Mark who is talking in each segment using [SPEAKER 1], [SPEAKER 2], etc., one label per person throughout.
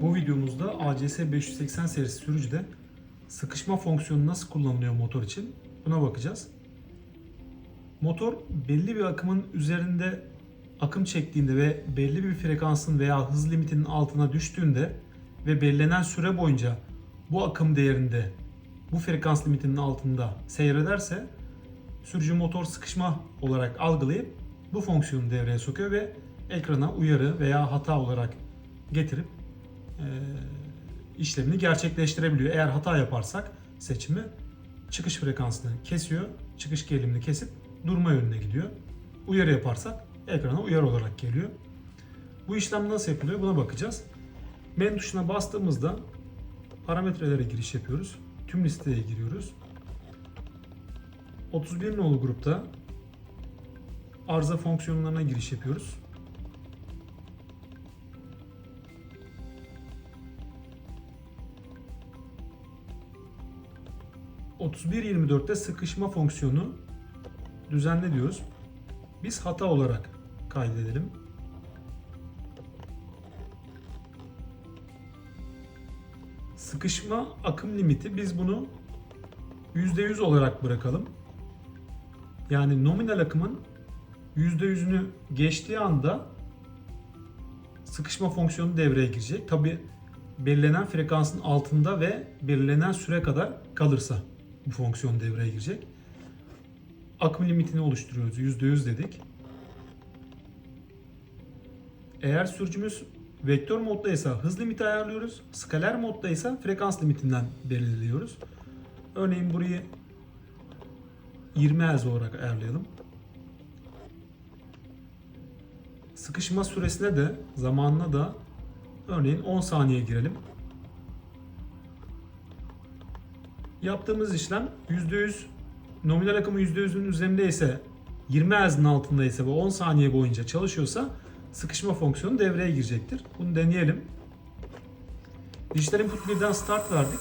[SPEAKER 1] Bu videomuzda ACS 580 serisi sürücüde sıkışma fonksiyonu nasıl kullanılıyor motor için buna bakacağız. Motor belli bir akımın üzerinde akım çektiğinde ve belli bir frekansın veya hız limitinin altına düştüğünde ve belirlenen süre boyunca bu akım değerinde bu frekans limitinin altında seyrederse sürücü motor sıkışma olarak algılayıp bu fonksiyonu devreye sokuyor ve ekrana uyarı veya hata olarak getirip işlemini gerçekleştirebiliyor. Eğer hata yaparsak seçimi çıkış frekansını kesiyor, çıkış gerilimini kesip durma yönüne gidiyor. Uyarı yaparsak ekrana uyarı olarak geliyor. Bu işlem nasıl yapılıyor buna bakacağız. Men tuşuna bastığımızda parametrelere giriş yapıyoruz. Tüm listeye giriyoruz. 31 nolu grupta arıza fonksiyonlarına giriş yapıyoruz. ...31.24'te sıkışma fonksiyonu düzenle diyoruz. Biz hata olarak kaydedelim. Sıkışma akım limiti biz bunu %100 olarak bırakalım. Yani nominal akımın %100'ünü geçtiği anda sıkışma fonksiyonu devreye girecek. Tabi belirlenen frekansın altında ve belirlenen süre kadar kalırsa bu fonksiyon devreye girecek. Akım limitini oluşturuyoruz. %100 dedik. Eğer sürücümüz vektör moddaysa hız limiti ayarlıyoruz. Skaler moddaysa frekans limitinden belirliyoruz. Örneğin burayı 20 Hz olarak ayarlayalım. Sıkışma süresine de zamanına da örneğin 10 saniye girelim. Yaptığımız işlem %100 nominal akımı %100'ün üzerindeyse 20 Hz'in altındaysa ve 10 saniye boyunca çalışıyorsa sıkışma fonksiyonu devreye girecektir. Bunu deneyelim. Dijital input 1'den start verdik.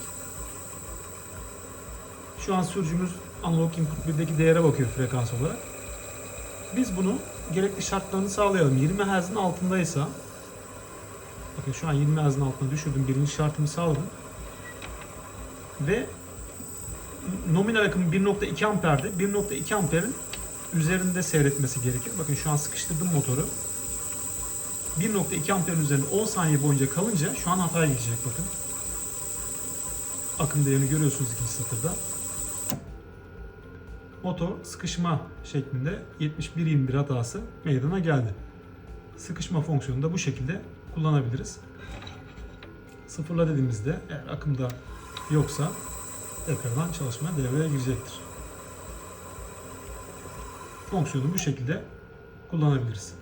[SPEAKER 1] Şu an sürücümüz analog input 1'deki değere bakıyor frekans olarak. Biz bunu gerekli şartlarını sağlayalım. 20 Hz'in altındaysa bakın şu an 20 Hz'in altına düşürdüm. Birinci şartımı sağladım. Ve nominal akım 1.2 amperdi. 1.2 amperin üzerinde seyretmesi gerekir. Bakın şu an sıkıştırdım motoru. 1.2 amperin üzerinde 10 saniye boyunca kalınca şu an hataya gidecek bakın. Akım değerini görüyorsunuz ikinci satırda. Motor sıkışma şeklinde 71-21 hatası meydana geldi. Sıkışma fonksiyonunu da bu şekilde kullanabiliriz. Sıfırla dediğimizde eğer akımda yoksa tekrardan çalışma devreye girecektir. Fonksiyonu bu şekilde kullanabiliriz.